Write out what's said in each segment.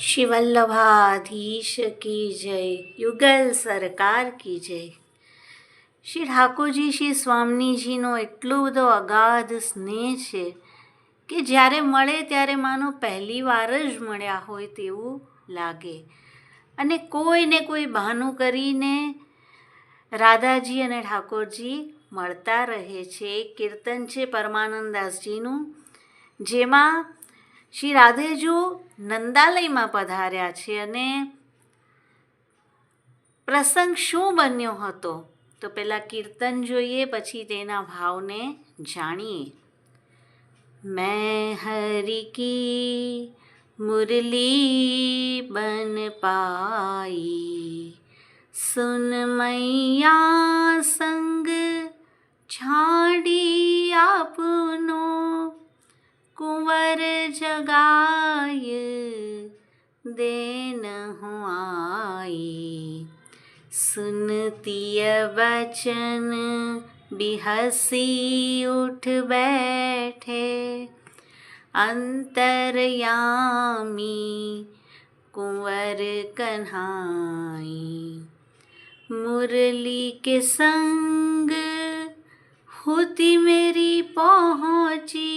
શ્રી વલ્લભાધીશ કી જય યુગલ સરકાર કી જય શ્રી ઠાકોરજી શ્રી સ્વામીજીનો એટલો બધો અગાધ સ્નેહ છે કે જ્યારે મળે ત્યારે માનો પહેલી વાર જ મળ્યા હોય તેવું લાગે. અને કોઈને કોઈ બહાનું કરીને રાધાજી અને ઠાકોરજી મળતા રહે છે. કીર્તન છે પરમાનંદાસજીનું જેમાં શ્રી રાધેજુ નંદાલયમાં પધાર્યા છે અને પ્રસંગ શું બન્યો હતો તો પહેલાં કીર્તન જોઈએ પછી તેના ભાવને જાણીએ मैं हरि की मुरली बन पाई सुन मैया संग छाड़ी आपनो कुंवर जगाय देन हूँ आई सुनती वचन बिहसी उठ बैठे अंतरयामी कुंवर कन्हाई मुरली के संग होती मेरी पहुँची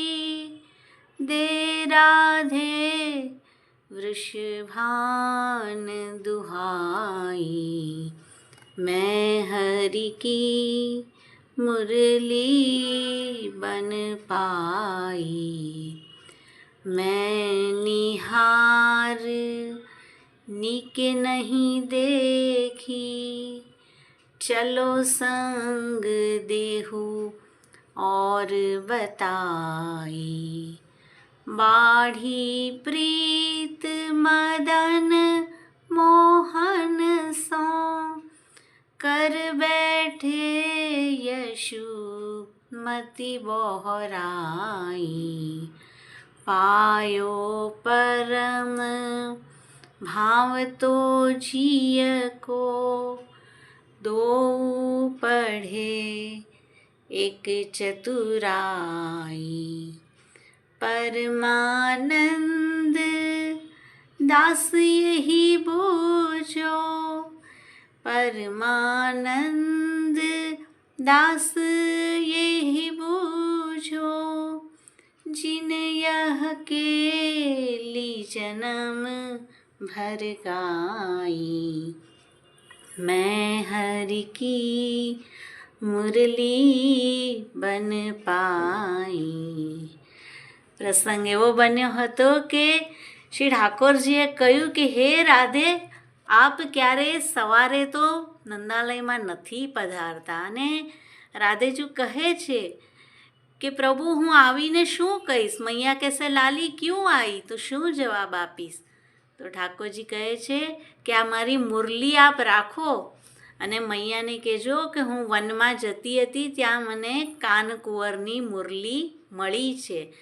दे राधे वृषभान दुहाई मैं हरि की मुरली बन पाई मैं निहार निक नहीं देखी चलो संग देहू और बताई બાઢી પ્રીત મદન મોહન સો કર બેઠે યશુ મતિ બહોરાઈ પાયો પરમ ભાવ તો જીય કો દો પઢે એક ચતુરાઈ परमानंद दास यही बूझो परमानंद दास यही बूझो जिन यह केली जन्म भर गाई मैं हरि की મુરલી બન પાઈ પ્રસંગ એવો બન્યો હતો કે શ્રી ઠાકોરજીએ કહ્યું કે, હે રાધે, આપ ક્યારેય સવારે તો નંદાલયમાં નથી પધારતા? અને રાધેજુ કહે છે કે, પ્રભુ, હું આવીને શું કહીશ? મૈયા કહેશે, લાલી, ક્યું આવી તો શું જવાબ આપીશ? તો ઠાકોરજી કહે છે કે, આ મારી મુરલી આપ રાખો. અને મૈયાને કહેજો કે, હું વનમાં જતી હતી, ત્યાં મને કાનકુંવરની મુરલી મળી છે.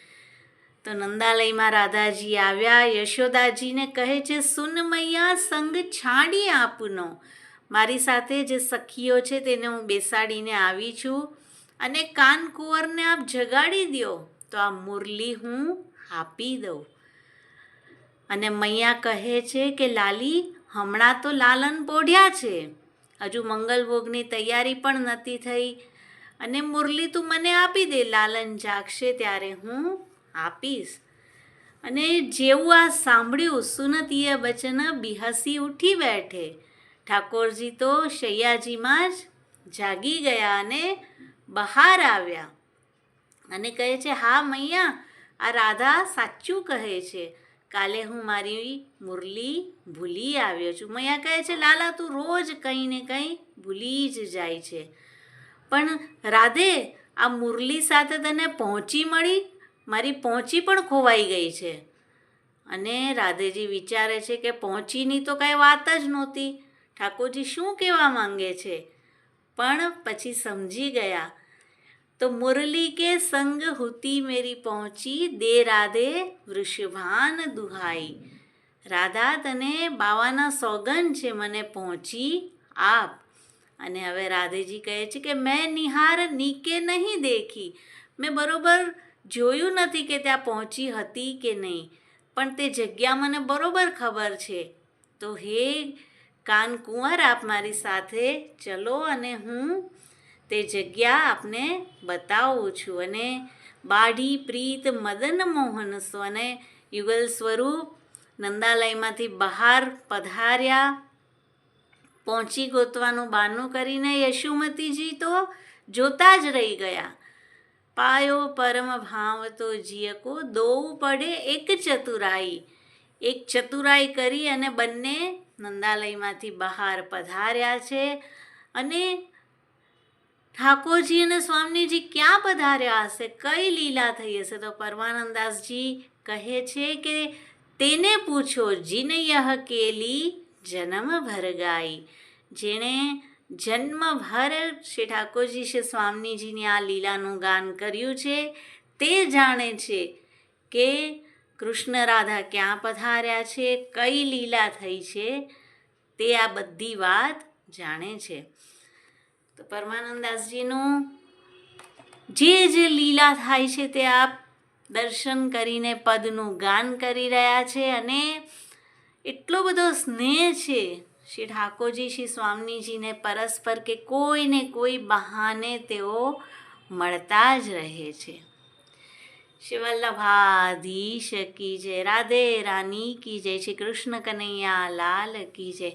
તો નંદાલયમાં રાધાજી આવ્યા. યશોદાજીને કહે છે, સુન મૈયા, સંગ છાડી આપનો. મારી સાથે જે સખીઓ છે તેને હું બેસાડીને આવી છું અને કાનકુંવરને આપ જગાડી દો તો આ મુરલી હું આપી દઉં. અને મૈયા કહે છે કે, લાલી, હમણાં તો લાલન પોઢ્યા છે. હજુ મંગલભોગની તૈયારી પણ નથી થઈ. અને મુરલી તું મને આપી દે, લાલન જાગશે ત્યારે હું આપીશ. અને જેવું આ સાંભળ્યું, સુનતીય વચન બિહસી ઉઠી બેઠે. ઠાકોરજી તો શૈયાજીમાં જ જાગી ગયા અને બહાર આવ્યા. અને કહે છે, હા મૈયા, આ રાધા સાચું કહે છે. કાલે હું મારી મુરલી ભૂલી આવ્યો છું. મૈયા કહે છે, લાલા, તું રોજ કંઈ ને કંઈ ભૂલી જ જાય છે. પણ રાધે, આ મુરલી સાથે તને પહોંચી મળી? મારી પહોંચી પણ ખોવાઈ ગઈ છે. અને રાધેજી વિચારે છે કે પહોંચીની તો કાંઈ વાત જ નહોતી. ઠાકોરજી શું કહેવા માંગે છે? પણ પછી સમજી ગયા. તો મુરલી કે સંગ હુતી મેરી પહોંચી, દે રાધે વૃષભાન દુહાઈ. રાધા તને બાવાના સોગન છે મને પહોંચી આપ. અને હવે રાધેજી કહે છે કે મેં નિહાર નીકે નહીં દેખી. મેં બરોબર જોયું નથી કે ત્યાં પહોંચી હતી કે નહીં, પણ તે જગ્યા મને બરોબર ખબર છે. તો હે કાન કુંવર આપ મારી સાથે ચલો અને હું તે જગ્યા આપને બતાવું છું અને બાઢી પ્રીત મદન મોહન સ્વ અને યુગલ સ્વરૂપ નંદાલયમાંથી બહાર પધાર્યા. પહોંચી ગોતવાનું બાનું કરીને યશુમતીજી તો જોતા જ રહી ગયા. પાયો પરમ ભાવ તો જીયકો દોવું પડે એક ચતુરાઈ. એક ચતુરાઈ કરી અને બંને નંદાલયમાંથી બહાર પધાર્યા છે અને ઠાકોરજી અને સ્વામીજી ક્યાં પધાર્યા હશે? કઈ લીલા થઈ હશે? તો પરમાનંદાસજી કહે છે કે તેને પૂછો જીનયહ કેલી જન્મ ભરગાઈ? જેણે જન્મભર શ્રી ઠાકોરજી શ્રી સ્વામીજીની આ લીલાનું ગાન કર્યું છે. તે જાણે છે કે કૃષ્ણ રાધા ક્યાં પધાર્યા છે, કઈ લીલા થઈ છે, તે આ બધી વાત જાણે છે. તો પરમાનંદાસજીનું જે જે લીલા થાય છે તે આપ દર્શન કરીને પદનું ગાન કરી રહ્યા છે અને એટલો બધો સ્નેહ છે શ્રી ઠાકોરજી, શ્રી સ્વામીજીને પરસ્પર કે કોઈને કોઈ બહાને તેઓ મળતા જ રહે છે. શ્રી વલ્લભાધીશ કી જય, રાધે રાની કી જય, શ્રી કૃષ્ણ કનૈયા લાલ કી જય.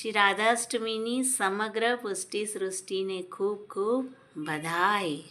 શ્રી રાધાષ્ટમીની સમગ્ર પુષ્ટિ સૃષ્ટિને ખૂબ ખૂબ બધાઈ